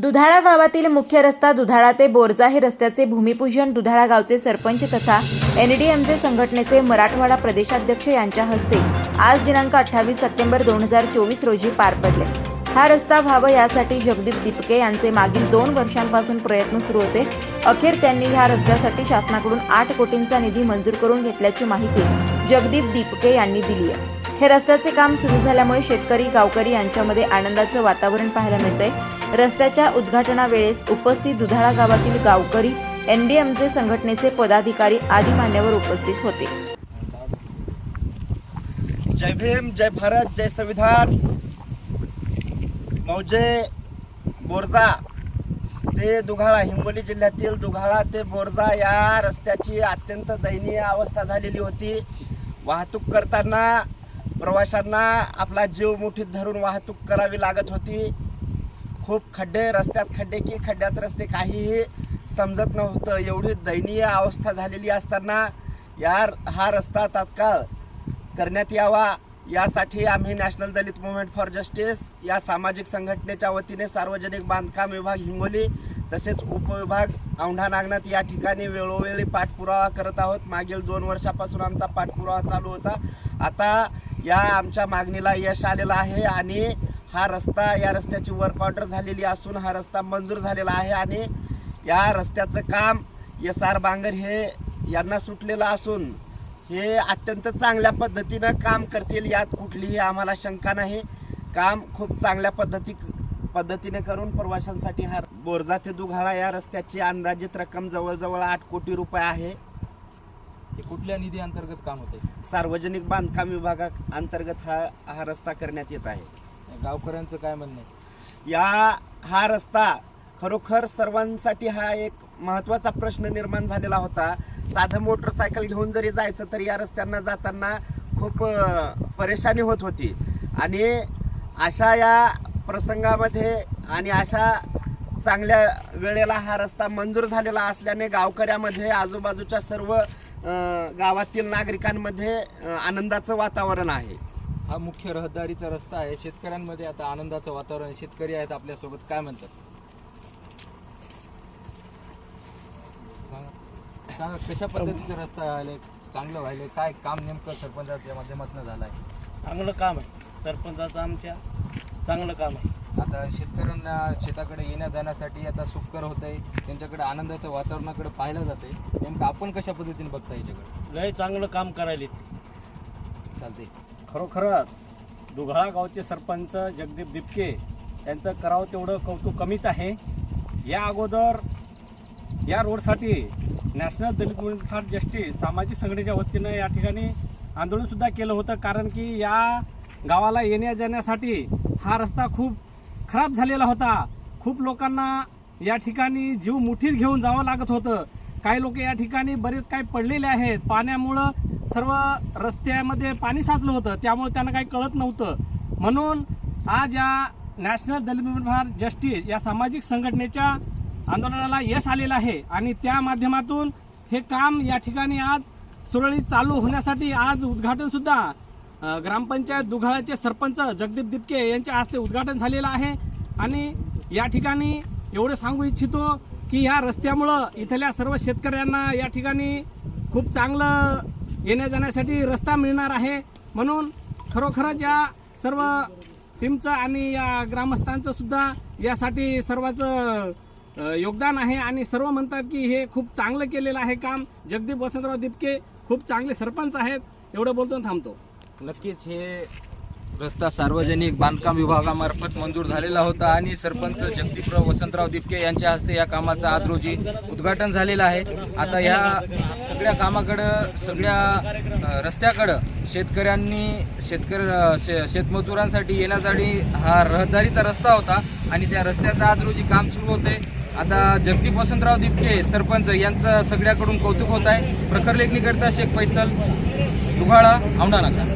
दुधाळा गावातील मुख्य रस्ता दुधाळा ते बोरजा हे रस्त्याचे भूमिपूजन दुधाळा गावचे सरपंच तथा एनडीएमचे संघटनेचे मराठवाडा प्रदेशाध्यक्ष यांच्या हस्ते आज दिनांक अठ्ठावीस सप्टेंबर दोन हजार चोवीस रोजी पार पडले. हा रस्ता व्हावा यासाठी जगदीप दीपके यांचे मागील दोन वर्षांपासून प्रयत्न सुरू होते. अखेर त्यांनी ह्या रस्त्यासाठी शासनाकडून आठ कोटींचा निधी मंजूर करून घेतल्याची माहिती जगदीप दीपके यांनी दिली आहे. हे रस्त्याचे काम सुरू झाल्यामुळे शेतकरी गावकरी यांच्यामध्ये आनंदाचं वातावरण पाहायला मिळतंय. रस्त्याच्या उद्घाटनावेळेस उपस्थित दुधाळा गावातील गावकरी एनडीएमचे संघटनेचे पदाधिकारी आदी मान्यवर उपस्थित होते. जय भीम जय भारत जय संविधान. मौजे बोरजा ते दुघाळा हिंगोली जिल्ह्यातील दुघाळा ते बोरजा या रस्त्याची अत्यंत दयनीय अवस्था झालेली होती. वाहतूक करताना प्रवाशांना आपला जीव मुठीत धरून वाहतूक करावी लागत होती. खूप खड्डे रस्त्यात खड्डे की खड्ड्यात रस्ते काहीही समजत नव्हतं. एवढी दयनीय अवस्था झालेली असताना या हा रस्ता तात्काळ करण्यात यावा. यासाठी आम्ही national Dalit movement for justice या सामाजिक संघटनेच्या वतीने सार्वजनिक बांधकाम विभाग हिंगोली तसेच उपविभाग औंढा नागनाथ या ठिकाणी वेळोवेळी पाठपुरावा करत आहोत. मागील दोन वर्षापासून आमचा पाठपुरावा चालू होता. आता या आमच्या मागणीला यश आलेलं आहे आणि हा रस्ता या रस्त्याची वर्क ऑर्डर झालेली असून हा रस्ता मंजूर झालेला आहे आणि या रस्त्याचं काम एस आर बांगर हे यांना सुटलेलं असून हे अत्यंत चांगल्या पद्धतीनं काम करतील यात कुठलीही आम्हाला शंका नाही. काम खूप चांगल्या पद्धती पद्धतीने करून प्रवाशांसाठी हा बोरजा ते दुघाळा या रस्त्याची अंदाजित रक्कम जवळजवळ आठ कोटी रुपये आहे. हे कुठल्या निधी अंतर्गत काम होते सार्वजनिक बांधकाम विभागा अंतर्गत हा हा रस्ता करण्यात येत आहे. गावकऱ्यांचं काय म्हणणं आहे? या हा रस्ता खरोखर सर्वांसाठी हा एक महत्त्वाचा प्रश्न निर्माण झालेला होता. साधं मोटरसायकल घेऊन जरी जायचं तरी या रस्त्यांना जाताना खूप परेशानी होत होती. आणि अशा या प्रसंगामध्ये आणि अशा चांगल्या वेळेला हा रस्ता मंजूर झालेला असल्याने गावकऱ्यामध्ये आजूबाजूच्या सर्व गावातील नागरिकांमध्ये आनंदाचं वातावरण आहे. हा मुख्य रहदारीचा रस्ता आहे. शेतकऱ्यांमध्ये आता आनंदाचं वातावरण आहे. शेतकरी आहेत आपल्यासोबत. काय म्हणतात? सांगा. सांगा कशा पद्धतीचा रस्ता व्हायला चांगलं व्हायला काय काम नेमकं सरपंचाच्या माध्यमातून झालं आहे चांगलं काम आहे. सरपंचाचं आमच्या चांगलं काम आहे. आता शेतकऱ्यांना शेताकडे येण्या जाण्यासाठी आता सुखकर होत आहे त्यांच्याकडे आनंदाच्या वातावरणाकडे पाहिलं जाते नेमकं आपण कशा पद्धतीने बघता याच्याकडे? लय चांगलं काम करायले चालते खरोखरच दुघळा गावचे सरपंच जगदीप दिपके त्यांचं करावं तेवढं कौतुक कमीच आहे. या अगोदर या रोडसाठी national Dalit movement for justice सामाजिक संघटनेच्या वतीनं या ठिकाणी आंदोलनसुद्धा केलं होतं. कारण की या गावाला येण्या जाण्यासाठी हा रस्ता खूप खराब झालेला होता. खूप लोकांना या ठिकाणी जीव मुठीत घेऊन जावं लागत होतं. काही लोक या ठिकाणी बरेच काही पडलेले आहेत. पाण्यामुळं सर्व रस्त्यामध्ये पाणी साचलं होतं. त्यामुळे त्यांना काही कळत नव्हतं. म्हणून आज या नॅशनल दलित फॉर जस्टिस या सामाजिक संघटनेच्या आंदोलनाला यश आलेलं आहे. आणि त्या माध्यमातून हे काम या ठिकाणी आज सुरळीत चालू होण्यासाठी आज उद्घाटनसुद्धा ग्रामपंचायत दुघाळ्याचे सरपंच जगदीप दिपके यांच्या हस्ते उद्घाटन झालेलं आहे. आणि या ठिकाणी एवढं सांगू इच्छितो की ह्या रस्त्यामुळं इथल्या सर्व शेतकऱ्यांना या ठिकाणी खूप चांगलं येण्या जाण्यासाठी रस्ता मिळणार आहे. म्हणून खरोखरच या सर्व टीमचं आणि या ग्रामस्थांचं सुद्धा यासाठी सर्वांचं योगदान आहे आणि सर्व म्हणतात की हे खूप चांगलं केलेलं आहे काम. जगदीप वसंतराव दिपके खूप चांगले सरपंच आहेत. एवढं बोलतो थांबतो. नक्कीच हे रस्ता सार्वजनिक बांधकाम विभागामार्फत मंजूर झालेला होता आणि सरपंच जगदीपराव वसंतराव दिपके यांच्या हस्ते या कामाचं आज रोजी उद्घाटन झालेलं आहे. आता या सगळ्या कामाकडं सगळ्या रस्त्याकडं शेतकऱ्यांनी शेतकरी शे शेतमजुरांसाठी येण्यासाठी हा रहदारीचा रस्ता होता आणि त्या रस्त्याचं आज रोजी काम सुरू होते. आता जगदीप वसंतराव दिपके सरपंच यांचं सगळ्याकडून कौतुक होत आहे. प्रखर लेखणीकरता शेख फैसल दुघाळा औंढा नाका